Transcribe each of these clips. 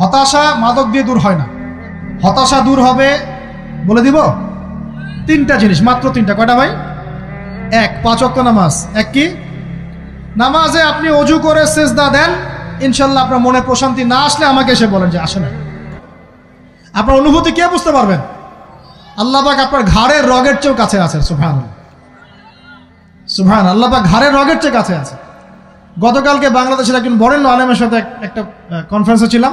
হতাশা মাদক দিয়ে দূর হয় না। হতাশা দূর হবে, বলে দিব তিনটা জিনিস, মাত্র তিনটা। কয়টা ভাই? এক, পাঁচ অক্ট নামাজ। এক কি? নামাজে আপনি অজু করে সেজদা দেন, ইনশাল্লাহ আপনার মনে প্রশান্তি না আসলে আমাকে এসে বলেন যে আসে না। আপনার অনুভূতি কে বুঝতে পারবেন? আল্লাহ পাক আপনার ঘাড়ের রগের চেয়েও কাছে আছেন সুফান সুফান আল্লাহ পাক ঘাড়ের রগের চেয়ে কাছে আছে। গতকালকে বাংলাদেশের একজন বরেণ্য আলেমের সাথে একটা কনফারেন্সে ছিলাম।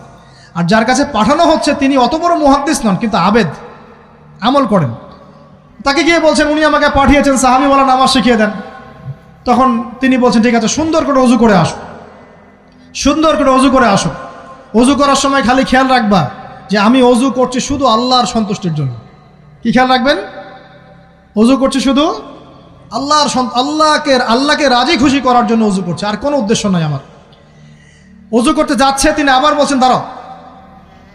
আর যার কাছে পাঠানো হচ্ছে তিনি অত বড় মুহাদ্দিস নন, কিন্তু আবেদ, আমল করেন। তাকে গিয়ে বলছেন, উনি আমাকে পাঠিয়েছেন, সাহাবি বলা নামাজ শিখিয়ে দেন। তখন তিনি বলছেন, ঠিক আছে, সুন্দর করে অজু করে আসো। সুন্দর করে অজু করে আসো। অজু করার সময় খালি খেয়াল রাখবা যে আমি অজু করছি শুধু আল্লাহর সন্তুষ্টির জন্য। কি খেয়াল রাখবেন? অজু করছি শুধু আল্লাহর আল্লাহকে আল্লাহকে রাজি খুশি করার জন্য অজু করছে, আর কোনো উদ্দেশ্য নাই আমার। অজু করতে যাচ্ছে, তিনি আবার বলছেন, দাঁড়াও।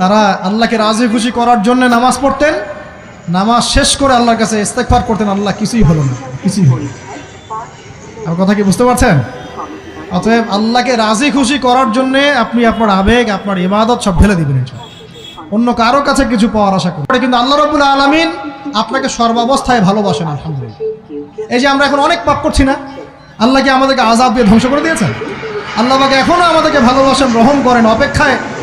তারা আল্লাহকে রাজি খুশি করার জন্য নামাজ পড়তেন। নামাজ শেষ করে আল্লাহর কাছে ইস্তেকফার করতেন, আল্লাহ কিছুই হলো না, কিছুই হলো। আমার কথা কি বুঝতে পারছেন? অতএব আল্লাহকে রাজি খুশি করার জন্যে আপনি আপনার আবেগ, আপনার ইবাদত সব ঢেলে দিবেন। অন্য কারও কাছে কিছু পাওয়ার আশা করি কিন্তু আল্লাহ রবুল আলমিন আপনাকে সর্বাবস্থায় ভালোবাসেন, আলহামদুলিল্লাহ। এই যে আমরা এখন অনেক পাপ করছি না আল্লাহকে আমাদেরকে আজাব দিয়ে ধ্বংস করে দিয়েছেন? আল্লাহ পাকে এখনও আমাদেরকে ভালোবাসেন, গ্রহণ করেন, অপেক্ষায়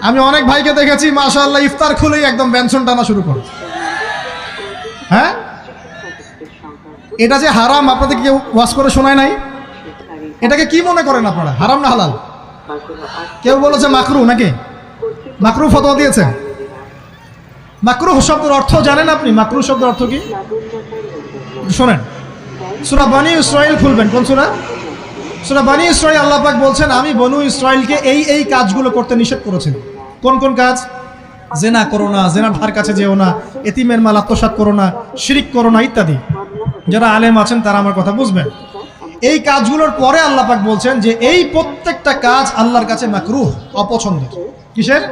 আমি অনেক ভাইকে দেখেছি, মাশাআল্লাহ, ইফতার খুলেই একদম ব্যঞ্জন টানা শুরু করে। হ্যাঁ? এটা যে হারাম আপনাদের কেউ ওয়াশ করে শোনায় নাই? এটাকে কি মনে করেন আপনারা? হারাম না হালাল? কেউ বলেছে মাকরু নাকি? মাকরু ফতোয়া দিয়েছে? মাকরু শব্দের অর্থ জানেন আপনি? মাকরু শব্দের অর্থ কি? শোনেন। সুরা বানি ইসরায়েল খুলবেন। কোন সুরা? সুরা বানি ইসরায়েল আল্লাহ পাক বলছেন, আমি বনু ইসরায়েলকে এই এই কাজগুলো করতে নিষেধ করেছেন কোন কোন কাজ? জেনা করো না, জেনার ধার কাছে যেও না, এতিমের মাল আত্মসাৎ করো না, শিরিক করো না, ইত্যাদি। যারা আলেম আছেন, তারা আমার কথা বুঝবেন। এই কাজগুলোর পরে আল্লাহ পাক বলছেন যে, এই প্রত্যেকটা কাজ আল্লাহর কাছে মাকরুহ, অপছন্দের। কিসের?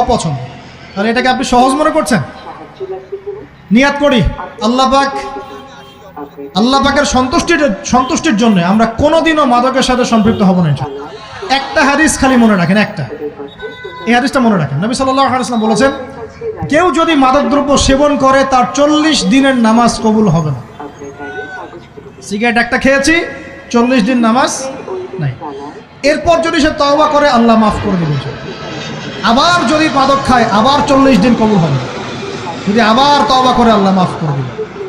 অপছন্দ। তাহলে এটাকে আপনি সহজ মনে করছেন? নিয়াত করি। আল্লাহ পাক আল্লাহ পাকের সন্তুষ্টির সন্তুষ্টির জন্য আমরা কোনোদিনও মাদকের সাথে সম্পৃক্ত হব না একটা হাদিস খালি মনে রাখেন, একটা। এই হাদিসটা মনে রাখেন। নবী সাল্লাল্লাহু আলাইহি ওয়াসাল্লাম বলেছেন, কেউ যদি মাদকদ্রব্য সেবন করে, তার চল্লিশ দিনের নামাজ কবুল হবে না। সিগারেট একটা খেয়েছি, চল্লিশ দিন নামাজ নাই। এরপর যদি সে তওবা করে, আল্লাহ মাফ করে দেবেন আবার যদি মাদক খায়, আবার চল্লিশ দিন কবুল হবে যদি আবার তওবা করে, আল্লাহ মাফ করে দেবে।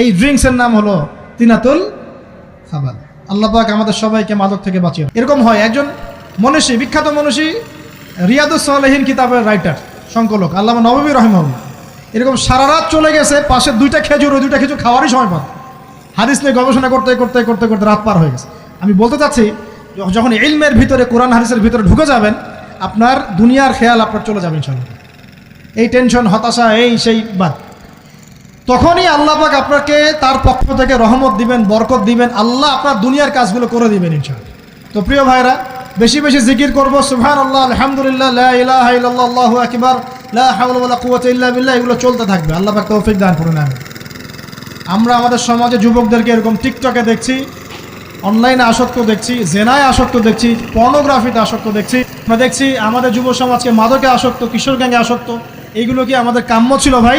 এই ড্রিঙ্কসের নাম হলো তিনাতুল খাবাল। আল্লাহ পাক আমাদের সবাইকে মাদক থেকে বাঁচিয়ে এরকম হয়, একজন মনীষী, বিখ্যাত মনীষী রিয়াদুস সালেহীন কিতাবের রাইটার সংকলক, আল্লামা নবী রহমাল্লাহ এরকম সারা রাত চলে গেছে, পাশে দুইটা খেজুর, ওই দুইটা খেজুর খাওয়ারই সময় পান। হাদিস নিয়ে গবেষণা করতে করতে করতে করতে রাত পার হয়ে গেছে। আমি বলতে চাচ্ছি যখন ইলমের ভিতরে, কোরআন হাদিসের ভিতরে ঢুকে যাবেন, আপনার দুনিয়ার খেয়াল আপনার চলে যাবেন ইনশাল্লাহ এই টেনশন হতাশা, এই, সেই বাদ। তখনই আল্লাহ পাক আপনাকে তার পক্ষ থেকে রহমত দিবেন, বরকত দিবেন। আল্লাহ আপনার দুনিয়ার কাজগুলো করে দিবেন ইনশাআল্লাহ। তো প্রিয় ভাইরা, বেশি বেশি জিকির করব। সুবহান আল্লাহ আলহামদুলিল্লাহ আল্লাহু আকবার এগুলো চলতে থাকবে। আল্লাহ পাক তৌফিক দান করুন, আমিন। আমরা আমাদের সমাজে যুবকদেরকে এরকম টিকটকে দেখছি, অনলাইনে আসক্ত দেখছি, জেনায় আসক্ত দেখছি, পর্নোগ্রাফিতে আসক্ত দেখছি। আমরা দেখছি আমাদের যুব সমাজকে মাদকে আসক্ত, কিশোর গ্যাঙ্গে আসক্ত। এইগুলো কি আমাদের কাম্য ছিল ভাই?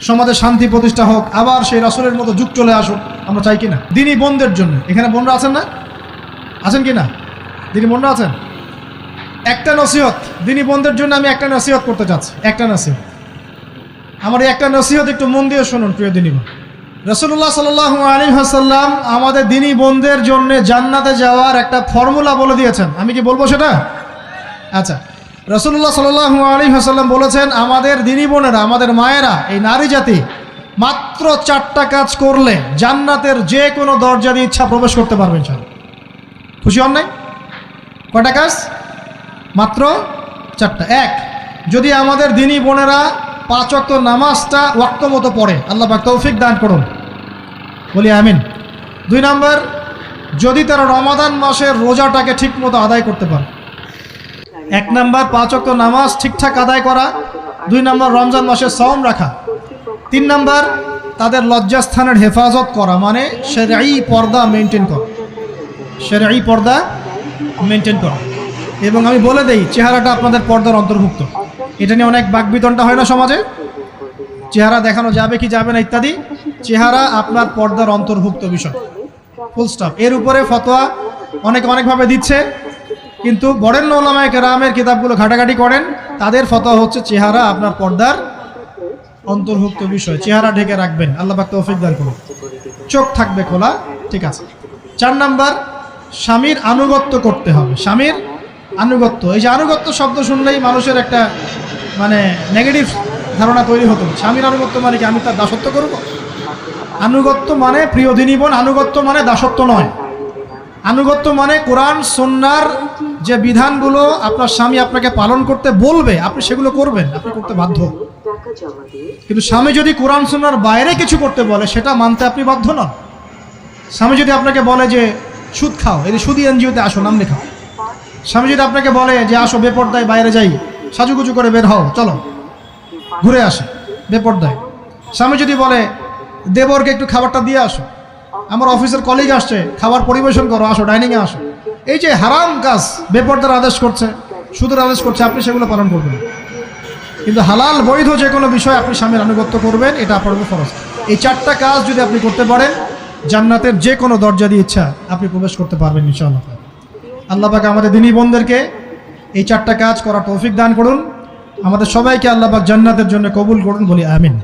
সমাজে শান্তি প্রতিষ্ঠা হোক, আবার সেই রাসুলের মতো যুগ চলে আসুক, আমরা চাই কিনা? দিনই বোনদের জন্য। এখানে বোনরা আছেন না? আছেন কি না দিনই বোনরা আছেন? একটা নসিহত। দিনই বোনদের জন্য আমি একটা নসিহত করতে চাচ্ছি। একটা নসিহত। আমার এই একটা নসিহত একটু মন দিয়ে শুনুন, প্রিয় দিনী বোন। রসুল্লাহ সাল আলী হাসাল্লাম আমাদের দিনী বোনদের জন্য জান্নাতে যাওয়ার একটা ফর্মুলা বলে দিয়েছেন। আমি কি বলব সেটা? আচ্ছা। রসুল্লাহ সাল আলী হাসাল্লাম বলেছেন, আমাদের দিনী বোনেরা, আমাদের মায়েরা, এই নারী জাতি মাত্র চারটা কাজ করলে জান্নাতের যে কোনো দরজা দিয়ে ইচ্ছা প্রবেশ করতে পারবেন সব খুশি হন নাই? কটা কাজ? মাত্র চারটা। এক, যদি আমাদের দিনী বোনেরা পাঁচ অক্ত নামাজটা ওয়াক্ত মতো পড়ে, আল্লাহ পাক তৌফিক দান করুন। বলি আমিন। দুই নাম্বার, যদি তারা রমাদান মাসের রোজাটাকে ঠিক মতো আদায় করতে পারে এক নাম্বার পাঁচ অক্ত নামাজ ঠিকঠাক আদায় করা, দুই নাম্বার রমজান মাসে সম রাখা, তিন নাম্বার তাদের লজ্জাস্থানের হেফাজত করা মানে সেরাই পর্দা মেনটেন করা, সেরাই পর্দা মেনটেন করা। এবং আমি বলে দেই, চেহারাটা আপনাদের পর্দার অন্তর্ভুক্ত। এটা নিয়ে অনেক বাকবিতনটা হয় না সমাজে? চেহারা দেখানো যাবে কি যাবে না ইত্যাদি? চেহারা আপনার পর্দার অন্তর্ভুক্ত বিষয়। ফুল স্টপ এর উপরে ফতোয়া অনেক অনেকভাবে দিচ্ছে। কিন্তু বরেণ্য ওলামায় কেরামের কিতাবগুলো ঘাটাঘাটি করেন। তাদের ফতোয়া হচ্ছে চেহারা আপনার পর্দার অন্তর্ভুক্ত বিষয়। চেহারা ঢেকে রাখবেন। আল্লাহ পাক তৌফিক করুন। চোখ থাকবে খোলা, ঠিক আছে। চার নাম্বার, স্বামীর আনুগত্য করতে হবে। স্বামীর আনুগত্য। এই যে আনুগত্য শব্দ শুনলেই মানুষের একটা মানে নেগেটিভ ধারণা তৈরি হতো। স্বামীর আনুগত্য মানে কি? আমি তার দাসত্ব করব? আনুগত্য মানে প্রিয় দিনীবন আনুগত্য মানে দাসত্ব নয়। আনুগত্য মানে কোরআন সন্ন্যার যে বিধানগুলো আপনার স্বামী আপনাকে পালন করতে বলবে, আপনি সেগুলো করবেন, আপনি করতে বাধ্য। কিন্তু স্বামী যদি কোরআন সন্ন্যার বাইরে কিছু করতে বলে, সেটা মানতে আপনি বাধ্য নন। স্বামী যদি আপনাকে বলে যে, সুদ খাও, এই সুদি এনজিওতে আসো, নাম লেখাও। স্বামী যদি আপনাকে বলে যে, আসো বেপর্দায় বাইরে যাই, সাজুগুজু করে বের হও, চলো, ঘুরে আসো, বেপর্দায়। স্বামী যদি বলে, দেবরকে একটু খাবারটা দিয়ে আসো, আমার অফিসের কলিগ আসছে, খাবার পরিবেশন করো, আসো, ডাইনিংয়ে আসো। এই যে হারাম কাজ বেপর্দার আদেশ করছে, সুদের আদেশ করছে, আপনি সেগুলো পালন করবেন। কিন্তু হালাল, বৈধ যে কোনো বিষয় আপনি স্বামীর আনুগত্য করবেন, এটা আপনার উপর ফরজ। এই চারটা কাজ যদি আপনি করতে পারেন, জান্নাতের যে কোনো দরজা দিয়ে ইচ্ছা আপনি প্রবেশ করতে পারবেন ইনশাআল্লাহ। আল্লাহ আমাদের দিনী বোনদেরকে এই চারটা কাজ করার তৌফিক দান করুন। আমাদের সবাইকে আল্লাহ পাক জান্নাতের জন্য কবুল করুন বলি আমিন।